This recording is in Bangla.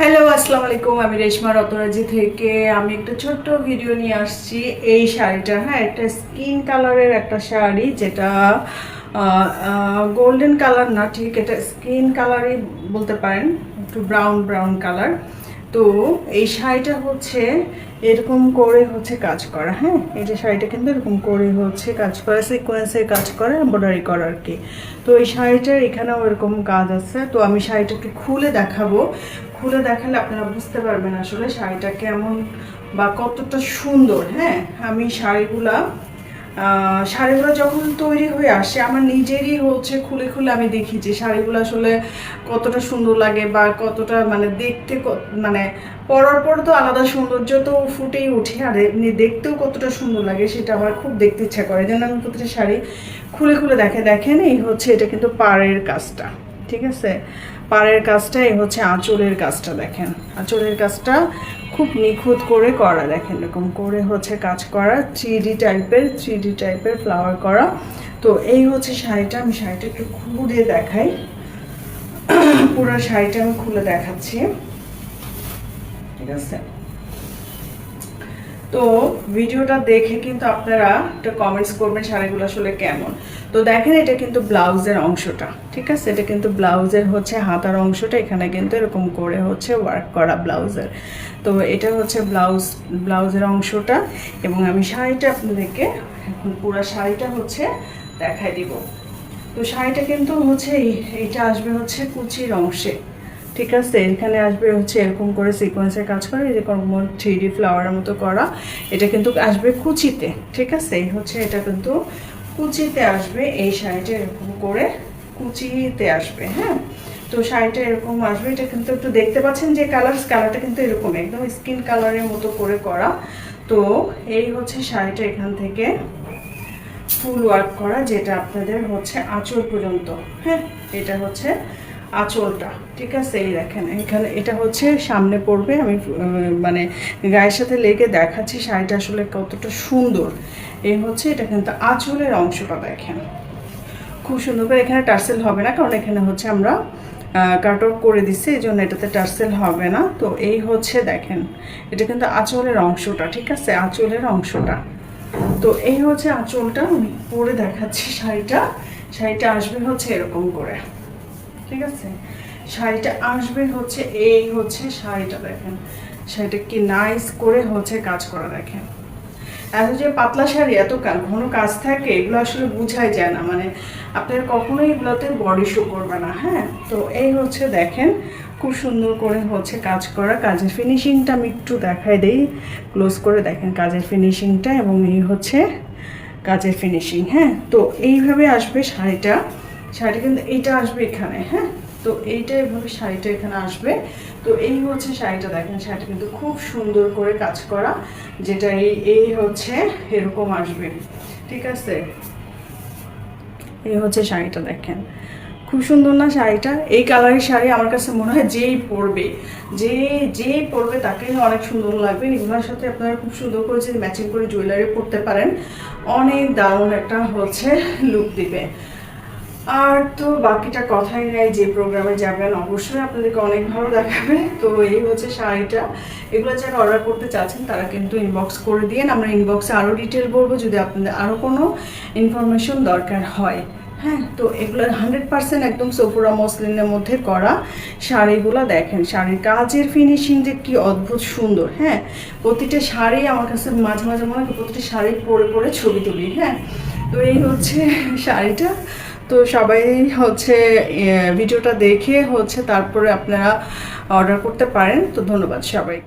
হ্যালো আসসালামু আলাইকুম আমি রেশমা রতরাজি থেকে। আমি একটা ছোট্ট ভিডিও নিয়ে আসছি। এই শাড়িটা হ্যাঁ একটা স্কিন কালারের একটা শাড়ি যেটা গোল্ডেন কালার না, ঠিক, এটা স্কিন কালারই বলতে পারেন, একটু ব্রাউন ব্রাউন কালার তো এই শাড়িটা হচ্ছে এরকম করে হচ্ছে কাজ করা হ্যাঁ? এই যে শাড়িটা কিন্তু এরকম করে হচ্ছে কাজ করা সিকোয়েন্সের কাজ করা এম্ব্রয়ডারি করা আর কি। তো এই শাড়িটার এখানেও এরকম কাজ আছে। তো আমি শাড়িটা একটু খুলে দেখাবো। খুলে দেখালে আপনারা বুঝতে পারবেন আসলে শাড়িটা কেমন বা কতটা সুন্দর হ্যাঁ? আমি শাড়িগুলা শাড়িগুলো যখন তৈরি হয়ে আসে, আমার নিজেরই হচ্ছে খুলে খুলে আমি দেখি যে শাড়িগুলো আসলে কতটা সুন্দর লাগে বা কতটা মানে দেখতে মানে পরার পর তো আলাদা সৌন্দর্য তো ফুটেই উঠে আর এমনি দেখতেও কতটা সুন্দর লাগে সেটা আমার খুব দেখতে ইচ্ছা করে। যেন আমি প্রতিটা শাড়ি খুলে খুলে দেখে, দেখেন এই হচ্ছে এটা কিন্তু পাড়ের কাজটা। ঠিক আছে? পাড়ের কাজটা, এই হচ্ছে আঁচলের কাজটা দেখেন। আঁচলের কাজটা খুব নিখুঁত করে করা, দেখেন এরকম করে হচ্ছে কাজ করা থ্রি টাইপের থ্রি টাইপের ফ্লাওয়ার করা। তো এই হচ্ছে শাড়িটা, আমি শাড়িটা একটু খুলে দেখাই। পুরো শাড়িটা আমি খুলে দেখাচ্ছি। ঠিক আছে? তো ভিডিওটা দেখে কিন্তু আপনারা একটা কমেন্টস করবেন শাড়িগুলো আসলে কেমন। তো দেখেন এটা কিন্তু ব্লাউজের অংশটা, ঠিক আছে? এটা কিন্তু ব্লাউজের হচ্ছে হাতার অংশটা, এখানে কিন্তু এরকম করে হচ্ছে ওয়ার্ক করা ব্লাউজের। তো এটা হচ্ছে ব্লাউজ, ব্লাউজের অংশটা এবং আমি শাড়িটা আপনাদেরকে এখন পুরো শাড়িটা হচ্ছে দেখাই দিব। তো শাড়িটা কিন্তু হচ্ছে এইটা আসবে হচ্ছে কুচির অংশে। ঠিক আছে, এখানে আসবে হচ্ছে এরকম করে সিকোয়েন্সের কাজ করে, এই এরকম থ্রি ডি ফ্লাওয়ারের মতো করা, এটা কিন্তু আসবে কুচিতে, ঠিক আছে? হচ্ছে এটা কিন্তু কুচিতে আসবে, এই শাড়িটা এরকম করে কুচিতে আসবে হ্যাঁ? তো শাড়িটা এরকম আসবে, এটা কিন্তু একটু দেখতে পাচ্ছেন যে কালার কালারটা কিন্তু এরকম, একদম স্কিন কালারের মতো করে করা। তো এই হচ্ছে শাড়িটা এখান থেকে ফুল ওয়ার্ক করা, যেটা আপনাদের হচ্ছে আঁচল পর্যন্ত হ্যাঁ? এটা হচ্ছে আঁচলটা, ঠিক আছে? এই দেখেন, এখানে এটা হচ্ছে, সামনে পড়বে, আমি মানে গায়ের সাথে লেগে দেখাচ্ছি, শাড়িটা আসলে কতটা সুন্দর। এই হচ্ছে, এটা কিন্তু আঁচলের অংশটা দেখেন। খুব সুন্দর করে এখানে টার্সেল হবে না, কারণ এখানে হচ্ছে আমরা কাট করে দিচ্ছি, এই জন্য এটাতে টার্সেল হবে না। তো এই হচ্ছে, দেখেন, এটা কিন্তু আঁচলের অংশটা, ঠিক আছে? আঁচলের অংশটা। তো এই হচ্ছে আঁচলটা, আমি পরে দেখাচ্ছি শাড়িটা। শাড়িটা আসবে হচ্ছে এরকম করে। ঠিক আছে? শাড়িটা আসবে হচ্ছে, এই হচ্ছে শাড়িটা দেখেন। শাড়িটা কি নাইস করে হচ্ছে কাজ করা দেখেন। এত যে পাতলা শাড়ি, এত ঘন কাজ থাকে, এগুলো আসলে বোঝাই যায় না। মানে আপনার কখনোই এগুলোতে বডি শো করবে না হ্যাঁ? তো এই হচ্ছে দেখেন, খুব সুন্দর করে হচ্ছে কাজ করা কাজের ফিনিশিংটা আমি একটু দেখাই দেই। ক্লোজ করে দেখেন কাজের ফিনিশিংটা এবং এই হচ্ছে কাজের ফিনিশিং হ্যাঁ? তো এইভাবে আসবে শাড়িটা। শাড়ি কিন্তু এইটা আসবে এখানে হ্যাঁ? তো এইটা এভাবে শাড়িটা এখানে আসবে। তো এই হচ্ছে শাড়িটা, দেখেন শাড়িটা কিন্তু খুব সুন্দর করে কাজ করা, যেটা এই এই হচ্ছে, এরকম আসবে, ঠিক আছে? এই হচ্ছে শাড়িটা, দেখেন। খুব সুন্দর না শাড়িটা? এই কালারের শাড়ি আমার কাছে মনে হয় যেই পরবে, যে, যেই পরবে তাকে অনেক সুন্দর লাগবে। এগুলোর সাথে আপনারা খুব সুন্দর করে যদি ম্যাচিং করে জুয়েলারি পরতে পারেন, অনেক দারুণ একটা হচ্ছে লুক দিবে। আর তো বাকিটা কথাই নেই, যে প্রোগ্রামে যাবেন অবশ্যই আপনাদেরকে অনেক ভালো দেখাবে। তো এই হচ্ছে শাড়িটা। এগুলো যারা অর্ডার করতে চাচ্ছেন, তারা কিন্তু ইনবক্স করে দিন। আমরা ইনবক্সে আরও ডিটেল বলব যদি আপনাদের আরও কোনো ইনফরমেশন দরকার হয়। হ্যাঁ তো এগুলো হান্ড্রেড পার্সেন্ট একদম সোফুরা মসলিনের মধ্যে করা শাড়িগুলো দেখেন। শাড়ির কাজের ফিনিশিং যে কি অদ্ভুত সুন্দর হ্যাঁ? প্রতিটা শাড়ি আমার কাছে মাঝে মাঝে মনে হয় প্রতিটা শাড়ি পরে পরে ছবি তুলি হ্যাঁ? তো এই হচ্ছে শাড়িটা। তো সবাই হচ্ছে ভিডিওটা দেখে হচ্ছে তারপরে আপনারা অর্ডার করতে পারেন। তো ধন্যবাদ সবাই